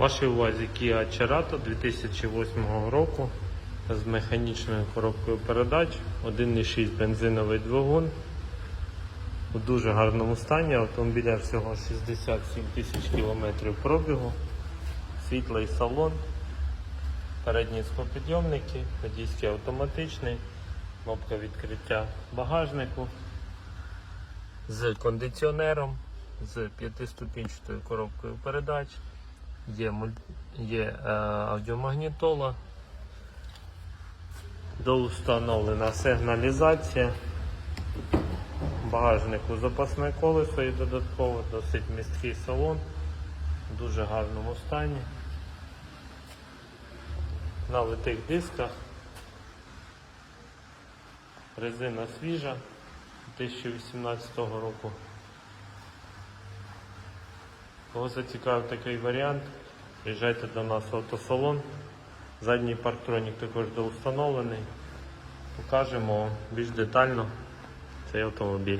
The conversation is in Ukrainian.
Вашій увазі Kia Cerato 2008 року з механічною коробкою передач, 1,6 бензиновий двигун. У дуже гарному стані. Автомобіля всього 67 тисяч кілометрів пробігу, світлий салон, передні склопідйомники, водійський автоматичний, кнопка відкриття багажнику з кондиціонером, з п'ятиступінчатою коробкою передач, є, є е, аудіомагнітола, доустановлена сигналізація, багажнику запасне колесо і додатково, досить місткий салон, в дуже гарному стані. На литих дисках. Резина свіжа 2018 року. Кого зацікавив такий варіант, приїжджайте до нас в автосалон. Задній парктронік також доустановлений. Покажемо більш детально цей автомобіль.